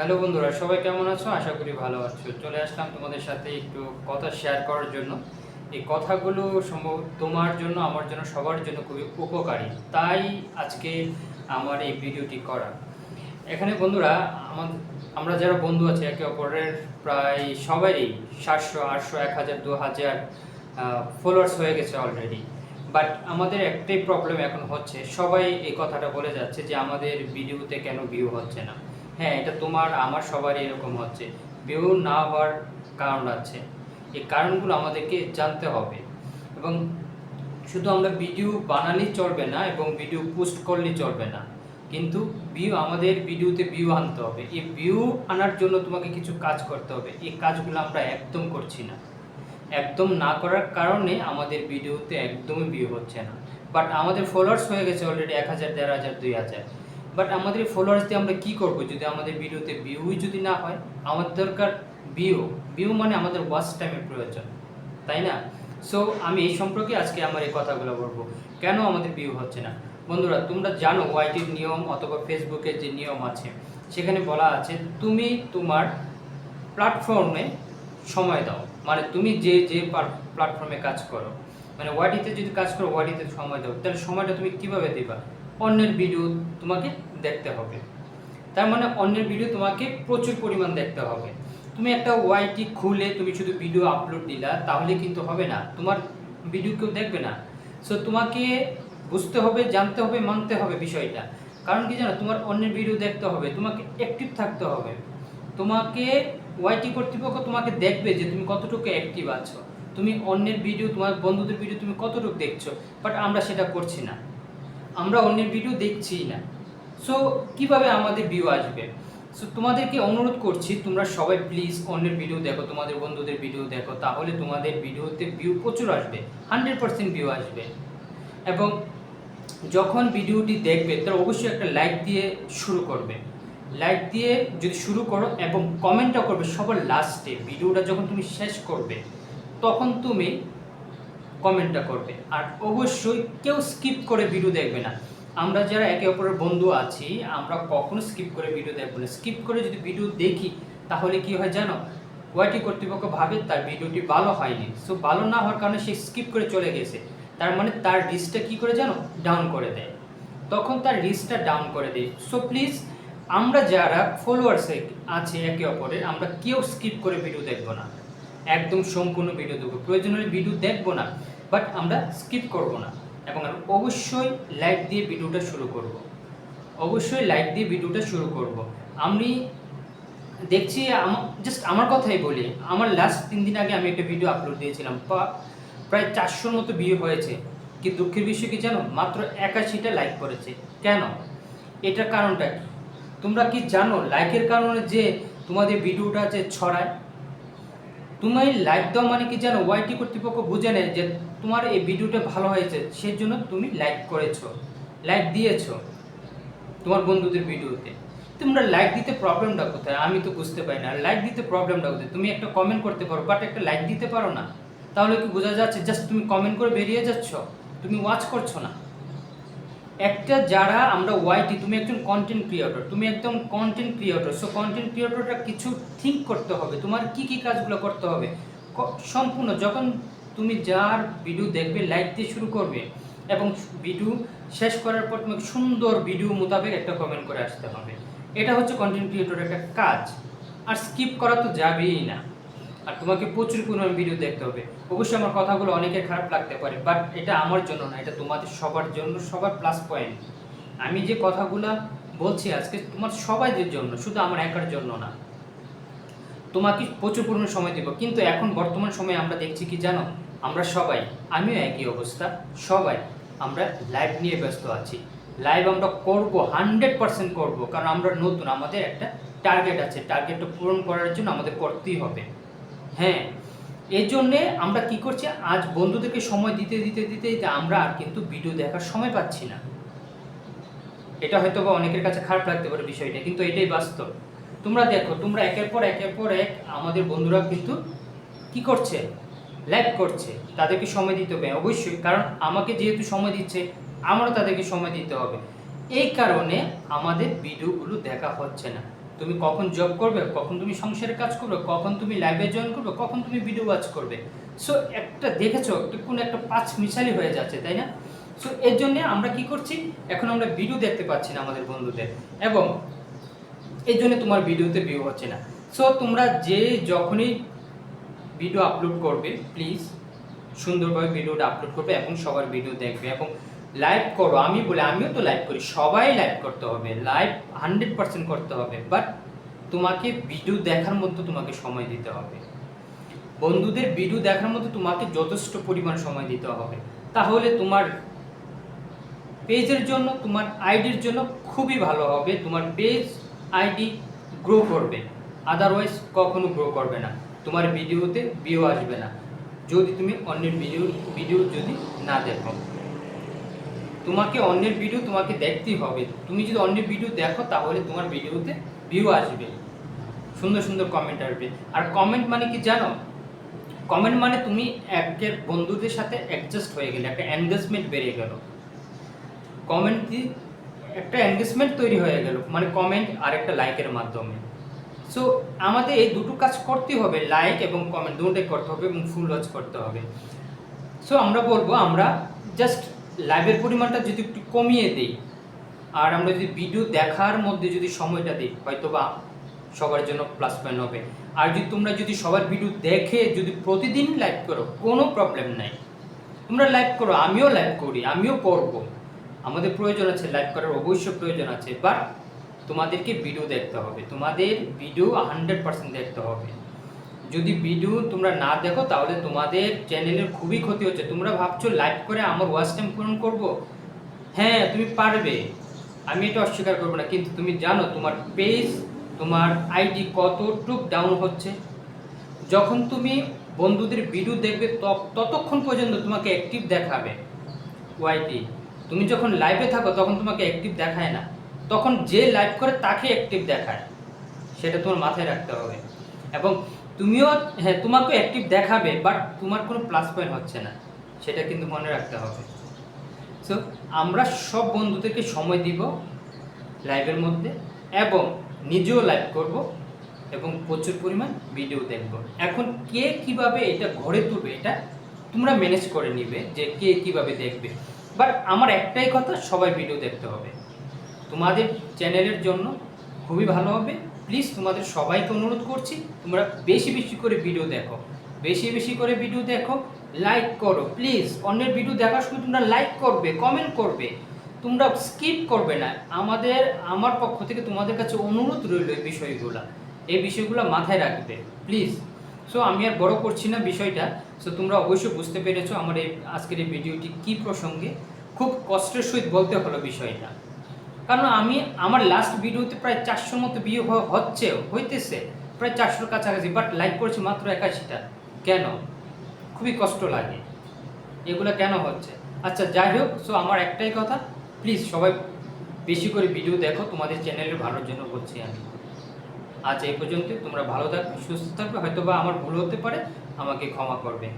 Hello বন্ধুরা, সবাই কেমন আছো? আশা করি ভালো আছো। চলে আসলাম তোমাদের সাথে একটু কথা শেয়ার করার জন্য। এই কথাগুলো সম্ভব তোমার জন্য, আমার জন্য, সবার জন্য খুবই উপকারী। তাই আজকে আমার এই ভিডিওটি করা। এখানে বন্ধুরা আমার আমরা যারা বন্ধু আছে, একে অপরের প্রায় সবারই সাতশো, আটশো, এক হাজার, দু হাজার ফলোয়ার্স হয়ে গেছে অলরেডি বাট আমাদের একটাই প্রবলেম এখন হচ্ছে, সবাই এই কথাটা বলে যাচ্ছে যে আমাদের ভিডিওতে কেন ভিউ হচ্ছে না। হ্যাঁ এটা তোমার, আমার সবারই এরকম হচ্ছে। ভিউ না হওয়ার কারণ আছে। এই কারণগুলো আমাদেরকে জানতে হবে। এবং শুধু আমরা ভিডিও বানালেই চলবে না, এবং ভিডিও পোস্ট করলেই চলবে না। কিন্তু ভিউ, আমাদের ভিডিওতে ভিউ আনতে হবে। এই ভিউ আনার জন্য তোমাকে কিছু কাজ করতে হবে। এই কাজগুলো আমরা একদম করছি না। একদম না করার কারণে আমাদের ভিডিওতে একদমই ভিউ হচ্ছে না। বাট আমাদের ফলোয়ার্স হয়ে গেছে অলরেডি এক হাজার, দেড় হাজার, দুই হাজার। বাট আমাদের ফলোয়ার্স দিয়ে আমরা কী করব? যদি আমাদের ভিডিওতে ভিউই যদি না হয় আমার দরকার ভিউ ভিউ মানে আমাদের ওয়াচ টাইমের প্রয়োজন, তাই না? সো আমি এই সম্পর্কে আজকে আমার এই কথাগুলো বলব। কেন আমাদের ভিউ হচ্ছে না? বন্ধুরা, তোমরা জানো ওয়াইটির নিয়ম অথবা ফেসবুকের যে নিয়ম আছে, সেখানে বলা আছে, তুমি তোমার প্ল্যাটফর্মে সময় দাও। মানে তুমি যে যে প্ল্যাটফর্মে কাজ করো। মানে ওয়াইটিতে যদি কাজ করো ওয়াইটিতে সময় দাও। তাহলে সময়টা তুমি কীভাবে দিবা? অন্যের ভিডিও তোমাকে দেখতে হবে। তার মানে অন্যের ভিডিও তোমাকে প্রচুর পরিমাণ দেখতে হবে। তুমি একটা ওয়াইটি খুলে তুমি শুধু ভিডিও আপলোড দিলা, তাহলে কিন্তু হবে না। তোমার ভিডিও কেউ দেখবে না। সো তোমাকে বুঝতে হবে, জানতে হবে, মানতে হবে বিষয়টা। কারণ কি জানো, তোমার অন্যের ভিডিও দেখতে হবে, তোমাকে অ্যাক্টিভ থাকতে হবে। তোমাকে ওয়াইটি কর্তৃপক্ষ তোমাকে দেখবে যে তুমি কতটুকু অ্যাক্টিভ আছো। তুমি অন্যের ভিডিও তোমার বন্ধুদের ভিডিও তুমি কতটুকু দেখছ। বাট আমরা সেটা করছি না। আমরা অন্যের ভিডিও দেখছিই না। সো কীভাবে আমাদের ভিউ আসবে? সো তোমাদেরকে অনুরোধ করছি, তোমরা সবাই প্লিজ অন্যের ভিডিও দেখো, তোমাদের বন্ধুদের ভিডিও দেখো, তাহলে তোমাদের ভিডিওতে ভিউ প্রচুর আসবে হান্ড্রেড পার্সেন্ট ভিউ আসবে। এবং যখন ভিডিওটি দেখবে, তার অবশ্যই একটা লাইক দিয়ে শুরু করবে। লাইক দিয়ে যদি শুরু করো এবং কমেন্টটা করবে সবার লাস্টে ভিডিওটা যখন তুমি শেষ করবে, তখন তুমি কমেন্টটা করবে। আর অবশ্যই কেউ স্কিপ করে ভিডিও দেখবে না। আমরা যারা একে অপরের বন্ধু আছি, আমরা কখনো স্কিপ করে ভিডিও দেখব না। স্কিপ করে যদি ভিডিও দেখি, তাহলে কি হয় জানো? ওয়াইটি কর্তৃপক্ষ ভাবে তার ভিডিওটি ভালো হয়নি। সো ভালো না হওয়ার কারণে সে স্কিপ করে চলে গেছে। তার মানে তার রিস্কটা কি করে জানো? ডাউন করে দেয়। তখন তার রিস্কটা ডাউন করে দেয়। সো প্লিজ আমরা যারা ফলোয়ার্স আছে একে অপরের, আমরা কেউ স্কিপ করে ভিডিও দেখব না। একদম সম্পূর্ণ ভিডিও দেখব প্রয়োজন হলে ভিডিও দেখব না বাট আমরা স্কিপ করব না, এবং অবশ্যই লাইক দিয়ে ভিডিওটা শুরু করব। অবশ্যই লাইক দিয়ে ভিডিওটা শুরু করব। আমি দেখছি জাস্ট আমার কথাই বলি, আমার লাস্ট তিন দিন আগে আমি একটা ভিডিও আপলোড দিয়েছিলাম প্রায় চারশোর মতো ভিউ হয়েছে কি দুঃখের বিষয় কি জানো, মাত্র একাশিটা লাইক করেছে। কেন? এটার কারণটা কি? তোমরা কি জানো লাইকের কারণে যে তোমাদের ভিডিওটা যে ছড়ায়? তুমি লাইক দাও মানে কি জানো ওয়াইটি কর্তৃপক্ষ বুঝে নেয় যে তোমার এই ভিডিওটা ভালো হয়েছে সেই জন্য তুমি লাইক করেছ লাইক দিয়েছ তোমার বন্ধুদের ভিডিওতে তোমরা লাইক দিতে প্রবলেমটা কোথায়? আমি তো বুঝতে পারি না। লাইক দিতে প্রবলেমটা কোথায়? তুমি একটা কমেন্ট করতে পারো বাট একটা লাইক দিতে পারো না। তাহলে কি বোঝা যাচ্ছে জাস্ট তুমি কমেন্ট করে বেরিয়ে যাচ্ছ? তুমি ওয়াচ করছ না। একটা যারা, আমরা ওয়াইটি তুমি একজন কন্টেন্ট ক্রিয়েটর তুমি একদম কন্টেন্ট ক্রিয়েটর সো কন্টেন্ট ক্রিয়েটরটা কিছু থিঙ্ক করতে হবে, তোমার কি কি কাজগুলো করতে হবে সম্পূর্ণ, যখন তুমি যার ভিডিও দেখবে লাইক দিয়ে শুরু করবে, এবং ভিডিও শেষ করার পর তোমাকে সুন্দর ভিডিও মোতাবেক একটা কমেন্ট করে আসতে হবে, এটা হচ্ছে কন্টেন্ট ক্রিয়েটরের একটা কাজ, আর স্কিপ করা তো যাবেই না। আর তোমাকে প্রচুর পরিমাণ ভিডিও দেখতে হবে। অবশ্যই আমার কথাগুলো অনেকের খারাপ লাগতে পারে বাট এটা আমার জন্য না, এটা তোমাদের সবার জন্য, সবার প্লাস পয়েন্ট আমি যে কথাগুলো বলছি আজকে তোমার সবাইদের জন্য, শুধু আমার একার জন্য না। তোমাকে প্রচুর পরিমাণ সময় দেবো, কিন্তু এখন বর্তমান সময়ে আমরা দেখছি কি জানো? আমরা সবাই, আমিও একই অবস্থা, সবাই আমরা লাইভ নিয়ে ব্যস্ত আছি। লাইভ আমরা করব হান্ড্রেড পার্সেন্ট করব, কারণ আমরা নতুন, আমাদের একটা টার্গেট আছে। টার্গেটটা পূরণ করার জন্য আমাদের করতেই হবে। হ্যাঁ এর জন্যে আমরা কি করছি, আজ বন্ধুদেরকে সময় দিতে দিতে দিতে দিতে আমরা আর কিন্তু ভিডিও দেখার সময় পাচ্ছি না। এটা হয়তো বা অনেকের কাছে খারাপ লাগতে পারে বিষয়টা, কিন্তু এটাই বাস্তব। তোমরা দেখো, তোমরা একের পর একের পর এক আমাদের বন্ধুরা কিন্তু কি করছে লাইভ করছে, তাদেরকে সময় দিতে হবে, অবশ্যই। কারণ আমাকে যেহেতু সময় দিচ্ছে, আমারও তাদেরকে সময় দিতে হবে। এই কারণে আমাদের ভিডিওগুলো দেখা হচ্ছে না। তুমি কখন জব করবে, কখন তুমি সংসারের কাজ করবে, কখন তুমি লাইভে জয়েন করবে, কখন তুমি ভিডিও ওয়াচ করবে। সো একটা দেখেছ কোনো একটা পাঁচ মিসালি হয়ে যাচ্ছে, তাই না? সো এর জন্য আমরা কি করছি, এখন আমরা ভিডিও দেখতে পাচ্ছি না আমাদের বন্ধুদের। এবং এর জন্য তোমার ভিডিওতে ভিউ হচ্ছে না। সো তোমরা যে যখনই ভিডিও আপলোড করবে প্লিজ সুন্দরভাবে ভিডিওটা আপলোড করবে এবং সবার ভিডিও দেখবে। এবং লাইভ করো, আমি বলে আমিও তো লাইভ করি, সবাই লাইভ করতে হবে লাইভ হান্ড্রেড পার্সেন্ট করতে হবে বাট তোমাকে ভিডিও দেখার মতো তোমাকে সময় দিতে হবে। বন্ধুদের ভিডিও দেখার মতো তোমাকে যথেষ্ট পরিমাণ সময় দিতে হবে। তাহলে তোমার পেজের জন্য, তোমার আইডির জন্য খুবই ভালো হবে, তোমার পেজ আইডি গ্রো করবে। আদারওয়াইজ কখনো গ্রো করবে না। তোমার ভিডিওতে ভিউ আসবে না। যদি তুমি অন্যের ভিডিও ভিডিও যদি না দেখো। তোমাকে অন্যের ভিডিও তোমাকে দেখতেই হবে। তুমি যদি অন্যের ভিডিও দেখো, তাহলে তোমার ভিডিওতে ভিউ আসবে। সুন্দর সুন্দর কমেন্ট আসবে। আর কমেন্ট মানে কি জানো? কমেন্ট মানে তুমি একের বন্ধুদের সাথে অ্যাডজাস্ট হয়ে গেলে, একটা এনগেজমেন্ট বেড়ে গেল। কমেন্ট কি? একটা এনগেজমেন্ট তৈরি হয়ে গেল মানে কমেন্ট আর একটা লাইকের মাধ্যমে। সো আমাদের এই দুটো কাজ করতে হবে লাইক এবং কমেন্ট দুটোই করতে হবে এবং ফুল ওয়াচ করতে হবে। সো আমরা বলব, আমরা জাস্ট লাইভের পরিমাণটা যদি একটু কমিয়ে দিই, আর আমরা যদি ভিডিও দেখার মধ্যে যদি সময়টা দিই হয়তো বা সবার জন্য প্লাস পয়েন্ট হবে। আর যদি তোমরা যদি সবার ভিডিও দেখে যদি প্রতিদিন লাইভ করো, কোনো প্রবলেম নাই। তোমরা লাইভ করো, আমিও লাইভ করি, আমিও করব। আমাদের প্রয়োজন আছে লাইভ করার অবশ্যই প্রয়োজন আছে বাট তোমাদেরকে ভিডিও দেখতে হবে। তোমাদের ভিডিও হান্ড্রেড পার্সেন্ট দেখতে হবে। যদি ভিডিও তোমরা না দেখো, তাহলে তোমাদের চ্যানেলের খুবই ক্ষতি হচ্ছে। তোমরা ভাবছ লাইভ করে আমার ওয়াচ টাইম পূরণ করব? হ্যাঁ তুমি পারবে। আমি এটা অস্বীকার করব না, কিন্তু তুমি জানো তোমার পেজ তোমার আইডি কতটুক ডাউন হচ্ছে। যখন তুমি বন্ধুদের ভিডিও দেখবে ততক্ষণ পর্যন্ত তোমাকে অ্যাক্টিভ দেখাবে ওয়াইটি তুমি যখন লাইভে থাকো, তখন তোমাকে অ্যাক্টিভ দেখায় না। তখন যে লাইভ করে, তাকে অ্যাক্টিভ দেখায়। সেটা তোমার মাথায় রাখতে হবে। এবং তুমিও হ্যাঁ তোমাকে অ্যাক্টিভ দেখাবে বাট তোমার কোনো প্লাস পয়েন্ট হচ্ছে না। সেটা কিন্তু মনে রাখতে হবে। সো আমরা সব বন্ধুদেরকে সময় দিব লাইভের মধ্যে এবং নিজেও লাইভ করব এবং প্রচুর পরিমাণ ভিডিও দেখব। এখন কে কীভাবে এটা ঘরে তুলবে, এটা তোমরা ম্যানেজ করে নিবে যে কে কীভাবে দেখবে। বাট আমার একটাই কথা, সবাই ভিডিও দেখতে হবে। তোমাদের চ্যানেলের জন্য খুবই ভালো হবে। প্লিজ তোমাদের সবাইকে অনুরোধ করছি, তোমরা বেশি বেশি করে ভিডিও দেখো। বেশি বেশি করে ভিডিও দেখো লাইক করো। প্লিজ অন্যের ভিডিও দেখার সময় তোমরা লাইক করবে কমেন্ট করবে। তোমরা স্কিপ করবে না। আমাদের, আমার পক্ষ থেকে তোমাদের কাছে অনুরোধ রইল এই বিষয়গুলো। এই বিষয়গুলো মাথায় রাখবে। প্লিজ সো আমি আর বড় করছি না বিষয়টা। সো তোমরা অবশ্যই বুঝতে পেরেছ আমার এই, আজকের এই ভিডিওটি কী প্রসঙ্গে। খুব কষ্টের সহিত বলতে হলো বিষয়টা। কারণ আমি আমার লাস্ট ভিডিওতে প্রায় চারশোর মতো হ- হচ্ছে, হইতেছে, প্রায় চারশোর কাছাকাছি বাট লাইক করেছি মাত্র একাশিটা। কেন? খুবই কষ্ট লাগে। এগুলো কেন হচ্ছে? আচ্ছা যাই হোক সো আমার একটাই কথা প্লিজ সবাই বেশি করে ভিডিও দেখো, তোমাদের চ্যানেলের ভালোর জন্য বলছি আমি। আজ এই পর্যন্ত তোমরা ভালো থাকবে, সুস্থ থাকবে হয়তো বা আমার ভুল হতে পারে, আমাকে ক্ষমা করবে।